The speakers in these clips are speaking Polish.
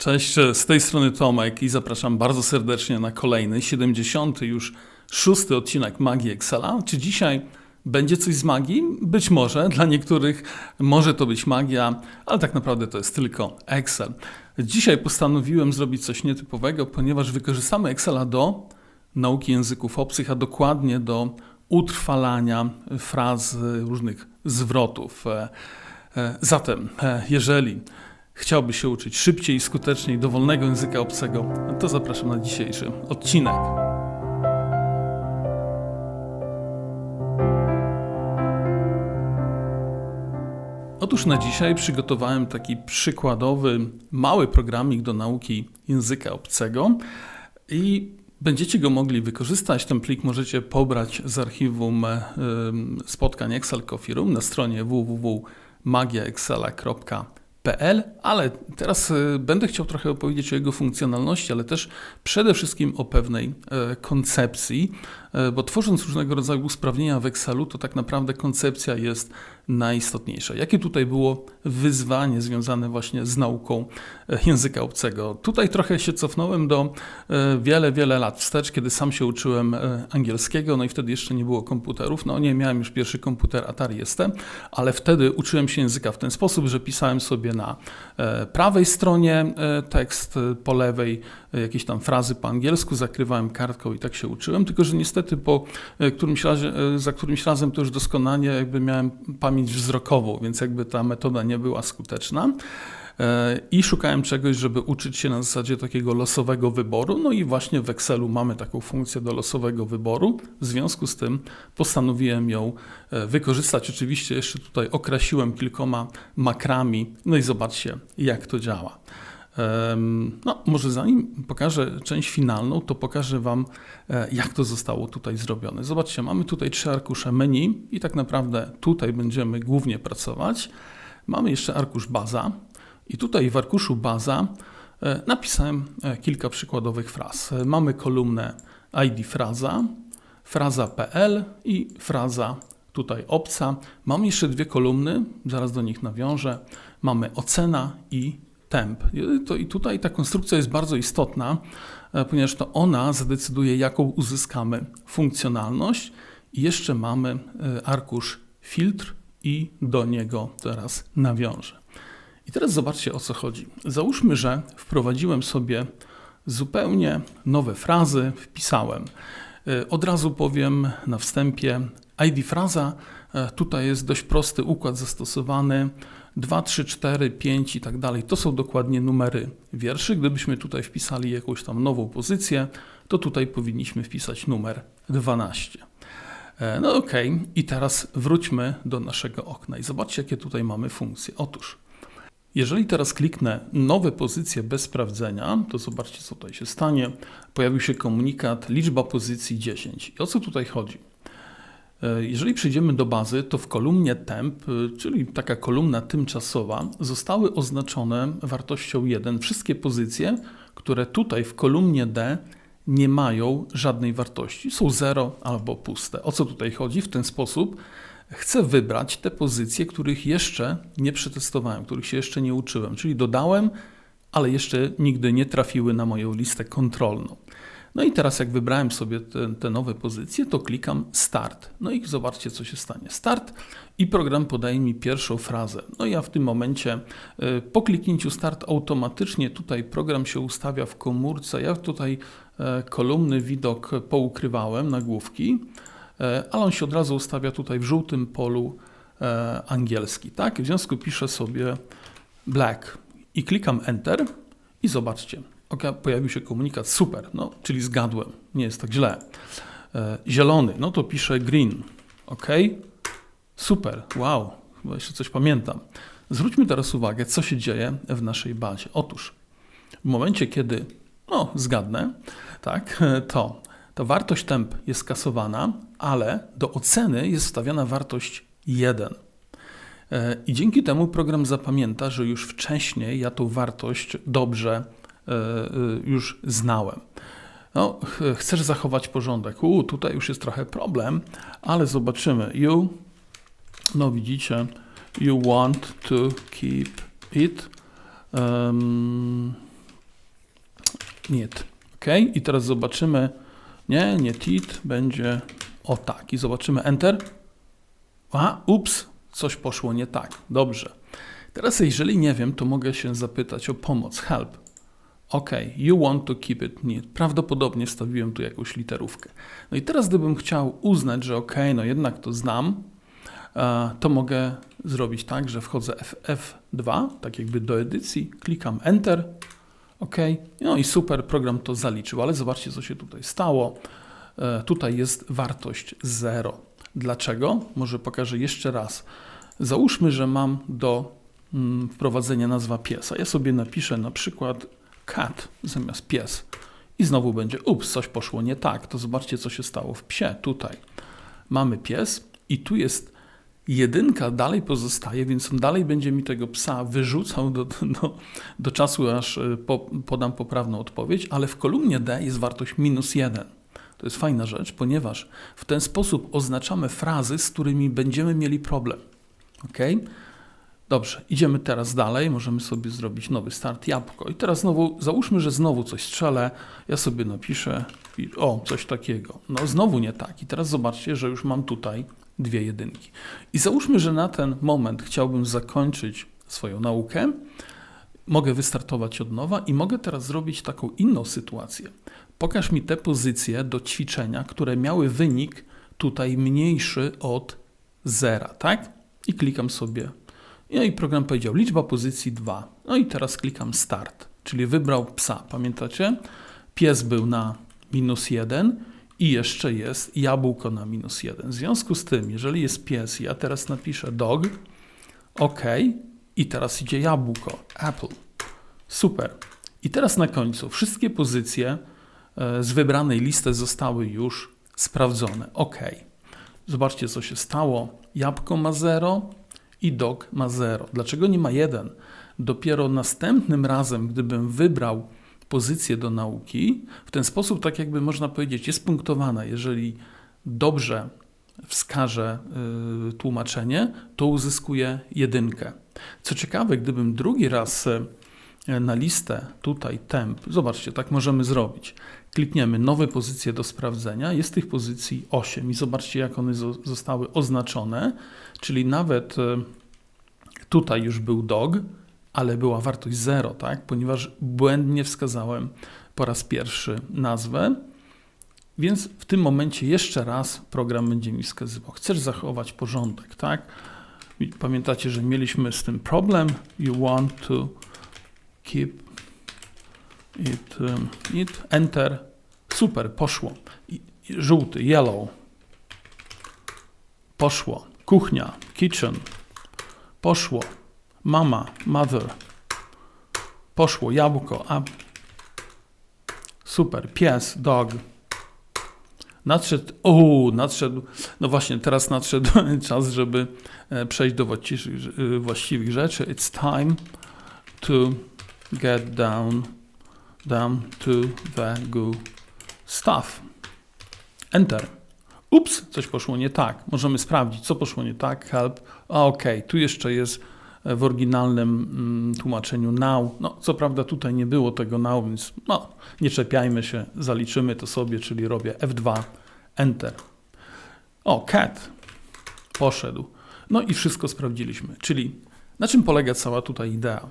Cześć, z tej strony Tomek i zapraszam bardzo serdecznie na kolejny, 70. już szósty odcinek Magii Excela. Czy dzisiaj będzie coś z magii? Być może, dla niektórych może to być magia, ale tak naprawdę to jest tylko Excel. Dzisiaj postanowiłem zrobić coś nietypowego, ponieważ wykorzystamy Excela do nauki języków obcych, a dokładnie do utrwalania fraz, różnych zwrotów. E, e, Zatem, e, jeżeli chciałby się uczyć szybciej i skuteczniej dowolnego języka obcego, to zapraszam na dzisiejszy odcinek. Otóż na dzisiaj przygotowałem taki przykładowy, mały programik do nauki języka obcego i będziecie go mogli wykorzystać. Ten plik możecie pobrać z archiwum spotkań Excel Coffee Room na stronie www.magiaexcela.pl, ale teraz e, będę chciał trochę opowiedzieć o jego funkcjonalności, ale też przede wszystkim o pewnej e, koncepcji, e, bo tworząc różnego rodzaju usprawnienia w Excelu, to tak naprawdę koncepcja jest najistotniejsza. Jakie tutaj było wyzwanie związane właśnie z nauką e, języka obcego? Tutaj trochę się cofnąłem do e, wiele, wiele lat wstecz, kiedy sam się uczyłem e, angielskiego, no i wtedy jeszcze nie było komputerów. No nie miałem już pierwszy komputer Atari ST, ale wtedy uczyłem się języka w ten sposób, że pisałem sobie na prawej stronie tekst, po lewej jakieś tam frazy po angielsku, zakrywałem kartką i tak się uczyłem, tylko że niestety po e, którymś razie, e, za którymś razem to już doskonale jakby miałem pamięć wzrokową, więc jakby ta metoda nie była skuteczna. E, I szukałem czegoś, żeby uczyć się na zasadzie takiego losowego wyboru. No i właśnie w Excelu mamy taką funkcję do losowego wyboru. W związku z tym postanowiłem ją wykorzystać. Oczywiście jeszcze tutaj okrasiłem kilkoma makrami. No i zobaczcie, jak to działa. No, może zanim pokażę część finalną, to pokażę Wam, e, jak to zostało tutaj zrobione. Zobaczcie, mamy tutaj trzy arkusze menu i tak naprawdę tutaj będziemy głównie pracować. Mamy jeszcze arkusz baza i tutaj w arkuszu baza e, napisałem e, kilka przykładowych fraz. Mamy kolumnę ID fraza, fraza PL i fraza tutaj obca. Mam jeszcze dwie kolumny, zaraz do nich nawiążę. Mamy ocena i temp. I To, I tutaj ta konstrukcja jest bardzo istotna, e, ponieważ to ona zadecyduje, jaką uzyskamy funkcjonalność. I jeszcze mamy e, arkusz filtr i do niego teraz nawiążę. I teraz zobaczcie o co chodzi. Załóżmy, że wprowadziłem sobie zupełnie nowe frazy, wpisałem. E, Od razu powiem na wstępie, ID fraza tutaj jest dość prosty układ zastosowany. 2, 3, 4, 5 i tak dalej. To są dokładnie numery wierszy. Gdybyśmy tutaj wpisali jakąś tam nową pozycję, to tutaj powinniśmy wpisać numer 12. E, No ok, i teraz wróćmy do naszego okna i zobaczcie, jakie tutaj mamy funkcje. Otóż, jeżeli teraz kliknę nowe pozycje bez sprawdzenia, to zobaczcie, co tutaj się stanie. Pojawił się komunikat liczba pozycji 10. I o co tutaj chodzi? E, Jeżeli przejdziemy do bazy, to w kolumnie temp, y, czyli taka kolumna tymczasowa, zostały oznaczone wartością 1 wszystkie pozycje, które tutaj w kolumnie D nie mają żadnej wartości. Są 0 albo puste. O co tutaj chodzi? W ten sposób chcę wybrać te pozycje, których jeszcze nie przetestowałem, których się jeszcze nie uczyłem, czyli dodałem, ale jeszcze nigdy nie trafiły na moją listę kontrolną. No i teraz jak wybrałem sobie te, te nowe pozycje, to klikam Start. No i zobaczcie, co się stanie. Start i program podaje mi pierwszą frazę. No i ja w tym momencie y, po kliknięciu Start automatycznie tutaj program się ustawia w komórce. Ja tutaj e, kolumny widok poukrywałem, nagłówki, e, ale on się od razu ustawia tutaj w żółtym polu e, angielski. Tak? W związku piszę sobie black i klikam Enter i zobaczcie, ok, pojawił się komunikat super, no, czyli zgadłem, nie jest tak źle. E, zielony, no to piszę green, ok, super, wow, chyba jeszcze coś pamiętam. Zwróćmy teraz uwagę, co się dzieje w naszej bazie. Otóż w momencie, kiedy, no, zgadnę, tak, to ta wartość temp jest kasowana, ale do oceny jest wstawiana wartość 1. E, I dzięki temu program zapamięta, że już wcześniej ja tą wartość dobrze już znałem. No, ch- chcesz zachować porządek. U, tutaj już jest trochę problem, ale zobaczymy. You, no widzicie, you want to keep it. Um, niet. Ok? I teraz zobaczymy, nie, nie tit, będzie o tak. I zobaczymy Enter. A, ups, coś poszło nie tak. Dobrze. Teraz, jeżeli nie wiem, to mogę się zapytać o pomoc. Help. OK, you want to keep it neat. Prawdopodobnie stawiłem tu jakąś literówkę. No i teraz, gdybym chciał uznać, że OK, no jednak to znam, e, to mogę zrobić tak, że wchodzę w F2, tak jakby do edycji, klikam Enter, OK, no i super, program to zaliczył, ale zobaczcie, co się tutaj stało. E, tutaj jest wartość 0. Dlaczego? Może pokażę jeszcze raz. Załóżmy, że mam do mm, wprowadzenia nazwa piesa. Ja sobie napiszę na przykład cat zamiast pies. I znowu będzie, ups, coś poszło nie tak. To zobaczcie, co się stało w psie. Tutaj mamy pies i tu jest jedynka dalej pozostaje, więc on dalej będzie mi tego psa wyrzucał do, do, do czasu, aż e, po, podam poprawną odpowiedź, ale w kolumnie D jest wartość minus jeden. To jest fajna rzecz, ponieważ w ten sposób oznaczamy frazy, z którymi będziemy mieli problem. Ok? Dobrze, idziemy teraz dalej. Możemy sobie zrobić nowy start jabłko. I teraz znowu, załóżmy, że znowu coś strzelę. Ja sobie napiszę, o, coś takiego. No, znowu nie tak. I teraz zobaczcie, że już mam tutaj dwie jedynki. I załóżmy, że na ten moment chciałbym zakończyć swoją naukę. Mogę wystartować od nowa i mogę teraz zrobić taką inną sytuację. Pokaż mi te pozycje do ćwiczenia, które miały wynik tutaj mniejszy od zera, tak? I klikam sobie. No i program powiedział liczba pozycji 2. No i teraz klikam start, czyli wybrał psa. Pamiętacie? Pies był na minus 1 i jeszcze jest jabłko na minus 1. W związku z tym, jeżeli jest pies, ja teraz napiszę dog, OK, i teraz idzie jabłko, apple. Super. I teraz na końcu wszystkie pozycje e, z wybranej listy zostały już sprawdzone. OK. Zobaczcie, co się stało. Jabłko ma 0 i dog ma 0. Dlaczego nie ma 1? Dopiero następnym razem, gdybym wybrał pozycję do nauki, w ten sposób, tak jakby można powiedzieć, jest punktowana. Jeżeli dobrze wskaże y, tłumaczenie, to uzyskuje jedynkę. Co ciekawe, gdybym drugi raz y, na listę tutaj temp, zobaczcie, tak możemy zrobić. Klikniemy nowe pozycje do sprawdzenia, jest tych pozycji 8 i zobaczcie, jak one zostały oznaczone, czyli nawet y, tutaj już był dog, ale była wartość 0, tak? ponieważ błędnie wskazałem po raz pierwszy nazwę. Więc w tym momencie jeszcze raz program będzie mi wskazywał. Chcesz zachować porządek, tak? Pamiętacie, że mieliśmy z tym problem. You want to keep um, it enter. Super, poszło. Żółty, yellow. Poszło. Kuchnia, kitchen. Poszło. Mama, mother. Poszło jabłko, a super, pies, dog. Nadszedł, o, nadszedł, no właśnie, teraz nadszedł czas, żeby e, przejść do e, właściwych rzeczy. It's time to get down, down to the good stuff. Enter. Ups, coś poszło nie tak. Możemy sprawdzić, co poszło nie tak. Help. A okej, okay. tu jeszcze jest w oryginalnym mm, tłumaczeniu now. No, co prawda tutaj nie było tego now, więc no, nie czepiajmy się, zaliczymy to sobie, czyli robię F2, Enter. O, cat poszedł. No i wszystko sprawdziliśmy. Czyli na czym polega cała tutaj idea?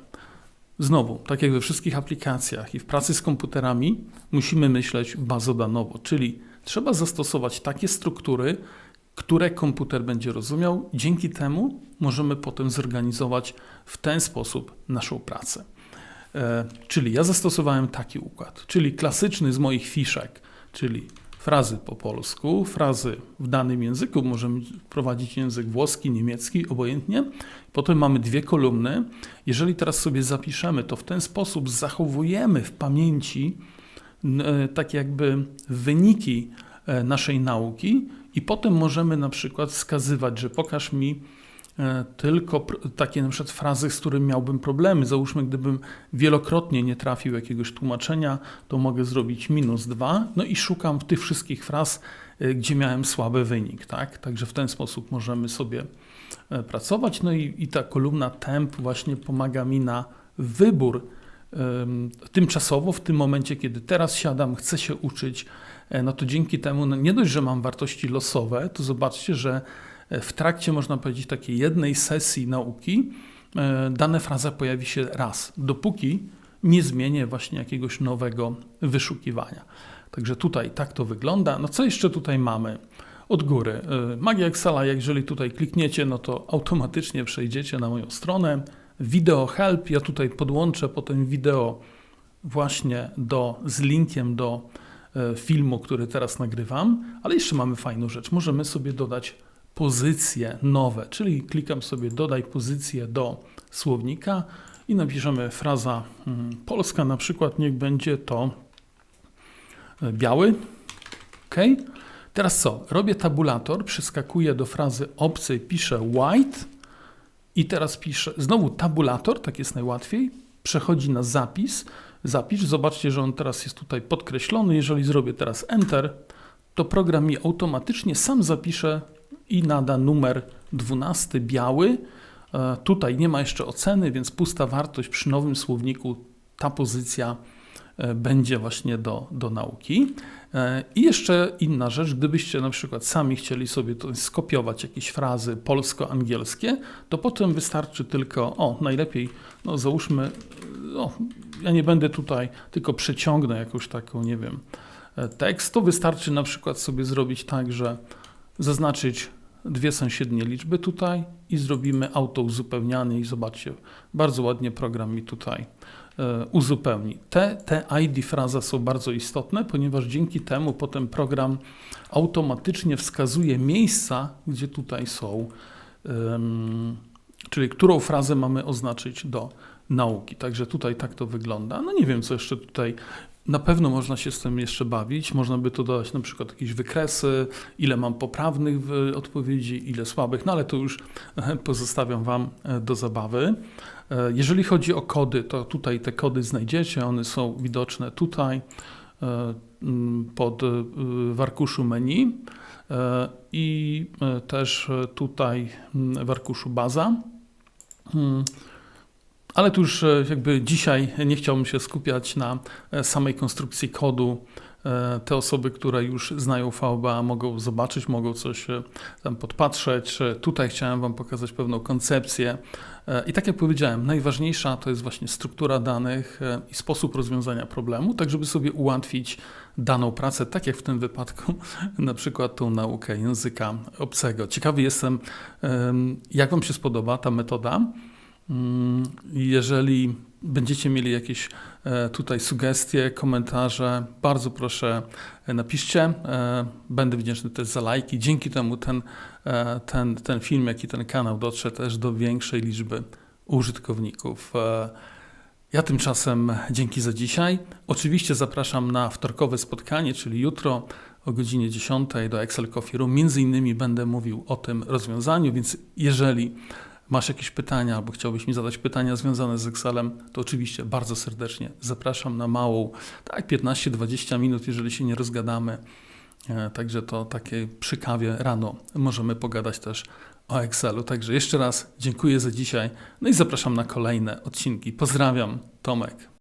Znowu, tak jak we wszystkich aplikacjach i w pracy z komputerami, musimy myśleć bazodanowo, czyli trzeba zastosować takie struktury, które komputer będzie rozumiał. Dzięki temu możemy potem zorganizować w ten sposób naszą pracę. E, czyli ja zastosowałem taki układ, czyli klasyczny z moich fiszek, czyli frazy po polsku, frazy w danym języku, możemy wprowadzić język włoski, niemiecki, obojętnie. Potem mamy dwie kolumny. Jeżeli teraz sobie zapiszemy, to w ten sposób zachowujemy w pamięci e, tak jakby wyniki e, naszej nauki i potem możemy na przykład wskazywać, że pokaż mi tylko takie na przykład frazy, z którymi miałbym problemy. Załóżmy, gdybym wielokrotnie nie trafił jakiegoś tłumaczenia, to mogę zrobić minus dwa, no i szukam tych wszystkich fraz, e, gdzie miałem słaby wynik. Tak? Także w ten sposób możemy sobie e, pracować. No i, i ta kolumna temp właśnie pomaga mi na wybór tymczasowo, w tym momencie, kiedy teraz siadam, chcę się uczyć, e, no to dzięki temu no nie dość, że mam wartości losowe, to zobaczcie, że e, w trakcie, można powiedzieć, takiej jednej sesji nauki e, dana fraza pojawi się raz, dopóki nie zmienię właśnie jakiegoś nowego wyszukiwania. Także tutaj tak to wygląda. No co jeszcze tutaj mamy? Od góry. Y, Magia Excela, jeżeli tutaj klikniecie, no to automatycznie przejdziecie na moją stronę. Video Help, ja tutaj podłączę potem wideo właśnie do, z linkiem do e, filmu, który teraz nagrywam, ale jeszcze mamy fajną rzecz. Możemy sobie dodać pozycje nowe, czyli klikam sobie dodaj pozycję do słownika i napiszemy fraza mm, polska, na przykład niech będzie to e, biały. OK. Teraz co? Robię tabulator, przeskakuję do frazy obcej, piszę white i teraz piszę znowu tabulator, tak jest najłatwiej. Przechodzi na zapis. Zapisz, zobaczcie, że on teraz jest tutaj podkreślony. Jeżeli zrobię teraz Enter, to program mi automatycznie sam zapisze i nada numer 12 biały. E, Tutaj nie ma jeszcze oceny, więc pusta wartość przy nowym słowniku ta pozycja e, będzie właśnie do, do nauki. E, I jeszcze inna rzecz, gdybyście na przykład sami chcieli sobie skopiować jakieś frazy polsko-angielskie, to potem wystarczy tylko, o najlepiej, no załóżmy, ja nie będę tutaj, tylko przeciągnę jakąś taką, nie wiem, tekst, to wystarczy na przykład sobie zrobić tak, że zaznaczyć dwie sąsiednie liczby tutaj i zrobimy auto uzupełnianie i zobaczcie, bardzo ładnie program mi tutaj e, uzupełni. Te, te ID fraza są bardzo istotne, ponieważ dzięki temu potem program automatycznie wskazuje miejsca, gdzie tutaj są, czyli którą frazę mamy oznaczyć do nauki. Także tutaj tak to wygląda. No nie wiem, co jeszcze tutaj. Na pewno można się z tym jeszcze bawić. Można by tu dodać na przykład jakieś wykresy, ile mam poprawnych w odpowiedzi, ile słabych, no ale to już e, pozostawiam Wam e, do zabawy. E, Jeżeli chodzi o kody, to tutaj te kody znajdziecie, one są widoczne tutaj e, mm, pod e, w arkuszu menu e, i e, też e, tutaj mm, w arkuszu baza. Ale tu już e, jakby dzisiaj nie chciałbym się skupiać na e, samej konstrukcji kodu. E, Te osoby, które już znają VBA, mogą zobaczyć, mogą coś tam podpatrzeć. Tutaj chciałem Wam pokazać pewną koncepcję. I tak jak powiedziałem, najważniejsza to jest właśnie struktura danych i sposób rozwiązania problemu, tak żeby sobie ułatwić daną pracę, tak jak w tym wypadku, na przykład tą naukę języka obcego. Ciekawy jestem, em, jak Wam się spodoba ta metoda. Mm, Jeżeli będziecie mieli jakieś e, tutaj sugestie, komentarze, bardzo proszę e, napiszcie. E, Będę wdzięczny też za lajki. Dzięki temu ten, ten, ten film, jak i ten kanał dotrze też do większej liczby użytkowników. Ja tymczasem dzięki za dzisiaj. Oczywiście zapraszam na wtorkowe spotkanie, czyli jutro o godzinie 10 do Excel Coffee Room. Między innymi będę mówił o tym rozwiązaniu, więc jeżeli masz jakieś pytania albo chciałbyś mi zadać pytania związane z Excelem, to oczywiście bardzo serdecznie zapraszam na małą, tak 15-20 minut, jeżeli się nie rozgadamy. E, Także to takie przy kawie rano możemy pogadać też o Excelu. Także jeszcze raz dziękuję za dzisiaj. No i zapraszam na kolejne odcinki. Pozdrawiam, Tomek.